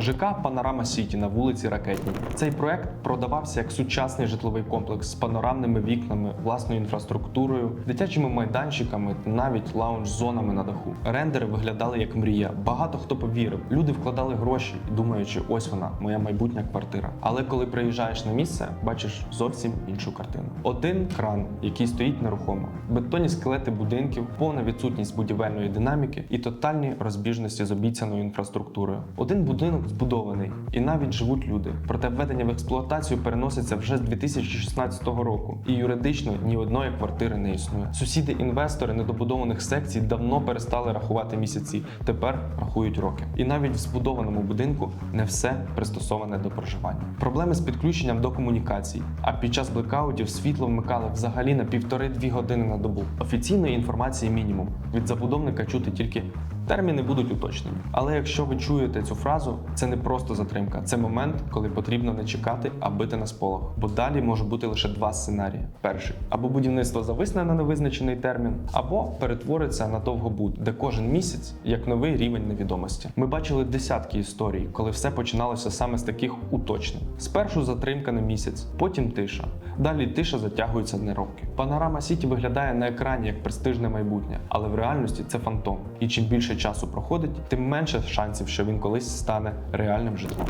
ЖК Панорама Сіті на вулиці Ракетній. Цей проект продавався як сучасний житловий комплекс з панорамними вікнами, власною інфраструктурою, дитячими майданчиками та навіть лаунж-зонами на даху. Рендери виглядали як мрія. Багато хто повірив. Люди вкладали гроші, думаючи, ось вона, моя майбутня квартира. Але коли приїжджаєш на місце, бачиш зовсім іншу картину. Один кран, який стоїть нерухомо, бетонні скелети будинків, повна відсутність будівельної динаміки і тотальні розбіжності з обіцяною інфраструктурою. Один будинок збудований, і навіть живуть люди. Проте введення в експлуатацію переноситься вже з 2016 року, і юридично ні одної квартири не існує. Сусіди-інвестори недобудованих секцій давно перестали рахувати місяці, тепер рахують роки. І навіть в збудованому будинку не все пристосоване до проживання. Проблеми з підключенням до комунікацій. А під час блекаутів світло вмикали взагалі на півтори-дві години на добу. Офіційної інформації мінімум. Від забудовника чути тільки терміни будуть уточнені. Але якщо ви чуєте цю фразу, це не просто затримка, це момент, коли потрібно не чекати, а бити на сполох. Бо далі може бути лише два сценарії: перший або будівництво зависне на невизначений термін, або перетвориться на довгобуд, де кожен місяць як новий рівень невідомості. Ми бачили десятки історій, коли все починалося саме з таких уточнень. Спершу затримка на місяць, потім тиша. Далі тиша затягується на роки. Панорама Сіті виглядає на екрані як престижне майбутнє, але в реальності це фантом. І чим більше часу проходить, тим менше шансів, що він колись стане реальним житлом.